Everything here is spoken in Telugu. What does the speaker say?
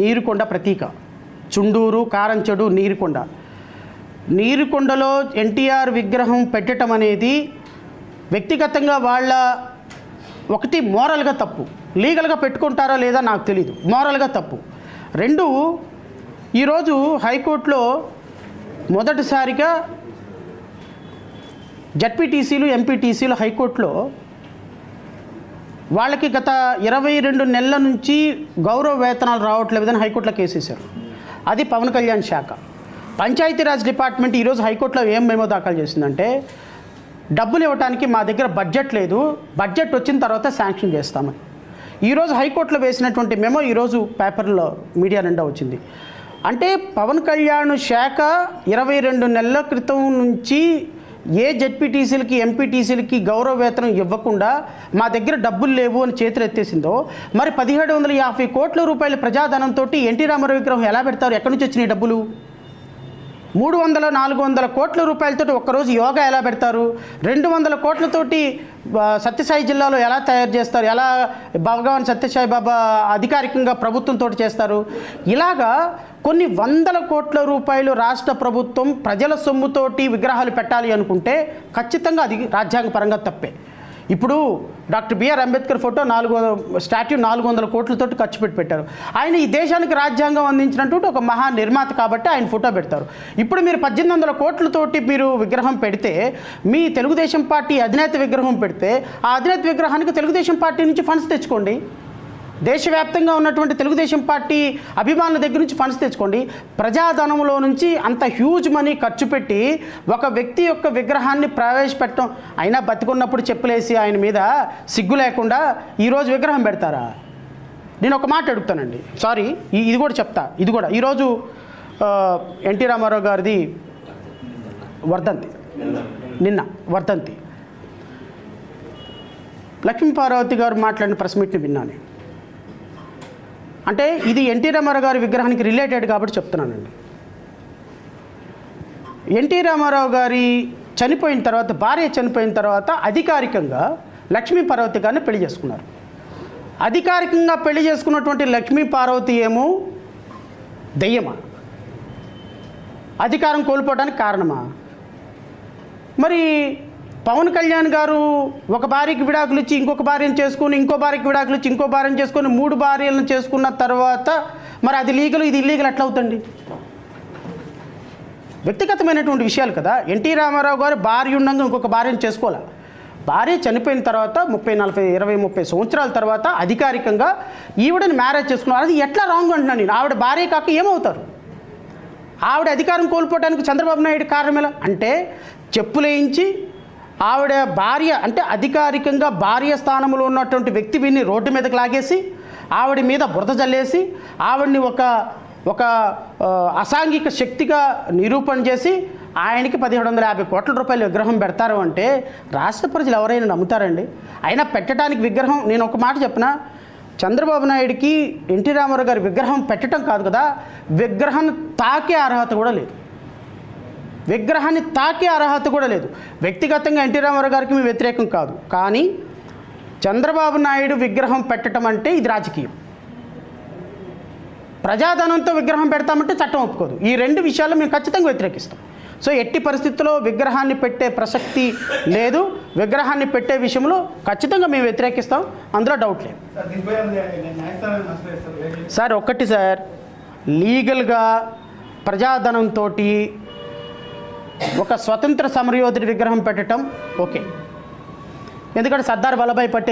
నీరుకొండ ప్రతీక. చుండూరు కారంచెడు నీరుకొండ. నీరుకొండలో ఎన్టీఆర్ విగ్రహం పెట్టడం అనేది వ్యక్తిగతంగా వాళ్ళ ఒకటి మోరల్గా తప్పు. లీగల్గా పెట్టుకుంటారా లేదా నాకు తెలీదు. మోరల్గా తప్పు. రెండు ఈరోజు హైకోర్టులో మొదటిసారిగా జడ్పీటీసీలు ఎంపీటీసీలు హైకోర్టులో వాళ్ళకి గత ఇరవై రెండు నెలల నుంచి గౌరవ వేతనాలు రావట్లేదని హైకోర్టులో కేసేశారు అది పవన్ కళ్యాణ్ శాఖ. పంచాయతీరాజ్ డిపార్ట్మెంట్ ఈరోజు హైకోర్టులో ఏం మేమో దాఖలు చేసిందంటే డబ్బులు ఇవ్వడానికి మా దగ్గర బడ్జెట్ లేదు బడ్జెట్ వచ్చిన తర్వాత శాంక్షన్ చేస్తామని. ఈరోజు హైకోర్టులో వేసినటువంటి మెమో ఈరోజు పేపర్లో మీడియా నిండా వచ్చింది. అంటే పవన్ కళ్యాణ్ శాఖ ఇరవై రెండు నెలల క్రితం నుంచి ఏ జెడ్పీటీసీలకి ఎంపీటీసీలకి గౌరవ వేతనం ఇవ్వకుండా మా దగ్గర డబ్బులు లేవు అని చేతులు ఎత్తేసిందో మరి పదిహేడు వందల యాభై కోట్ల రూపాయల ప్రజాధనంతో ఎన్టీ రామారావు విగ్రహం ఎలా పెడతారు? ఎక్కడి నుంచి వచ్చినాయి డబ్బులు? మూడు వందల నాలుగు వందల కోట్ల రూపాయలతోటి ఒక్కరోజు యోగా ఎలా పెడతారు? రెండు వందల కోట్లతోటి సత్యసాయి జిల్లాలో ఎలా తయారు చేస్తారు? ఎలా భగవాన్ సత్యసాయి బాబా అధికారికంగా ప్రభుత్వంతో చేస్తారు? ఇలాగా కొన్ని వందల కోట్ల రూపాయలు రాష్ట్ర ప్రభుత్వం ప్రజల సొమ్ముతోటి విగ్రహాలు పెట్టాలి అనుకుంటే ఖచ్చితంగా అది రాజ్యాంగపరంగా తప్పే. ఇప్పుడు డాక్టర్ బిఆర్ అంబేద్కర్ ఫోటో నాలుగు వందల స్టాట్యూ నాలుగు వందల కోట్లతోటి ఖర్చు పెట్టి పెట్టారు. ఆయన ఈ దేశానికి రాజ్యాంగం అందించినటువంటి ఒక మహా నిర్మాత కాబట్టి ఆయన ఫోటో పెడతారు. ఇప్పుడు మీరు పద్దెనిమిది వందల కోట్లతోటి మీరు విగ్రహం పెడితే మీ తెలుగుదేశం పార్టీ అధినేత విగ్రహం పెడితే ఆ అధినేత విగ్రహానికి తెలుగుదేశం పార్టీ నుంచి ఫండ్స్ తెచ్చుకోండి. దేశవ్యాప్తంగా ఉన్నటువంటి తెలుగుదేశం పార్టీ అభిమానుల దగ్గర నుంచి ఫండ్స్ తెచ్చుకోండి. ప్రజాధనంలో నుంచి అంత హ్యూజ్ మనీ ఖర్చు పెట్టి ఒక వ్యక్తి యొక్క విగ్రహాన్ని ప్రవేశపెట్టడం. అయినా బతికున్నప్పుడు చెప్పులేసి ఆయన మీద సిగ్గు లేకుండా ఈరోజు విగ్రహం పెడతారా? నేను ఒక మాట అడుగుతానండి. సారీ ఇది కూడా చెప్తా. ఇది కూడా. ఈరోజు ఎన్టీ రామారావు గారిది వర్ధంతి. నిన్న వర్ధంతి. లక్ష్మీ పార్వతి గారు మాట్లాడిన ప్రెస్ మీట్ని విన్నాను అంటే ఇది ఎన్టీ రామారావు గారి విగ్రహానికి రిలేటెడ్ కాబట్టి చెప్తున్నానండి. ఎన్టీ రామారావు గారి చనిపోయిన తర్వాత భార్య చనిపోయిన తర్వాత అధికారికంగా లక్ష్మీ పార్వతి గారిని పెళ్ళి చేసుకున్నారు. అధికారికంగా పెళ్ళి చేసుకున్నటువంటి లక్ష్మీ పార్వతి ఏమో దెయ్యమా? అధికారం కోల్పోవడానికి కారణమా? మరి పవన్ కళ్యాణ్ గారు ఒక భార్యకి విడాకులు ఇచ్చి ఇంకొక భార్యను చేసుకుని ఇంకో భార్యకి విడాకులు ఇచ్చి ఇంకో భార్యను చేసుకుని మూడు భార్యలను చేసుకున్న తర్వాత మరి అది లీగల్ ఇది ఇల్లీగల్ ఎట్లా అవుతుంది? వ్యక్తిగతమైనటువంటి విషయాలు కదా. ఎన్టీ రామారావు గారు భార్య ఉండగా ఇంకొక భార్యను చేసుకోవాలి? భార్య చనిపోయిన తర్వాత ముప్పై నలభై ఇరవై ముప్పై సంవత్సరాల తర్వాత అధికారికంగా ఈవిడని మ్యారేజ్ చేసుకున్నారు. అది ఎట్లా రాంగ్ అంటున్నాను నేను. ఆవిడ భార్య కాక ఏమవుతారు? ఆవిడ అధికారం కోల్పోవడానికి చంద్రబాబు నాయుడు కారణం ఎలా? అంటే చెప్పులేయించి ఆవిడ భార్య అంటే అధికారికంగా భార్య స్థానంలో ఉన్నటువంటి వ్యక్తి వీడిని రోడ్డు మీదకి లాగేసి ఆవిడ మీద బురద జల్లేసి ఆవిడ్ని ఒక ఒక అసాంఘిక శక్తిగా నిరూపణ చేసి ఆయనకి పదిహేడు వందల యాభై కోట్ల రూపాయల విగ్రహం పెడతారు అంటే రాష్ట్ర ప్రజలు ఎవరైనా నమ్ముతారండి? అయినా పెట్టడానికి విగ్రహం నేను ఒక మాట చెప్పిన? చంద్రబాబు నాయుడికి ఎన్టీ రామారావు గారి విగ్రహం పెట్టడం కాదు కదా విగ్రహం తాకే అర్హత కూడా లేదు. విగ్రహాన్ని తాకే అర్హత కూడా లేదు. వ్యక్తిగతంగా ఎన్టీ రామారావు గారికి మేము వ్యతిరేకం కాదు. కానీ చంద్రబాబు నాయుడు విగ్రహం పెట్టడం అంటే ఇది రాజకీయం. ప్రజాధనంతో విగ్రహం పెడతామంటే చట్టం ఒప్పుకోదు. ఈ రెండు విషయాలు మేము ఖచ్చితంగా వ్యతిరేకిస్తాం. సో ఎట్టి పరిస్థితుల్లో విగ్రహాన్ని పెట్టే ప్రసక్తి లేదు. విగ్రహాన్ని పెట్టే విషయంలో ఖచ్చితంగా మేము వ్యతిరేకిస్తాం. అందులో డౌట్ లేదు. సార్ ఒక్కటి సార్. లీగల్గా ప్రజాధనంతో ఒక స్వతంత్ర సమరయోధుడి విగ్రహం పెట్టడం ఓకే. ఎందుకంటే సర్దార్ వల్లభాయ్ పటేల్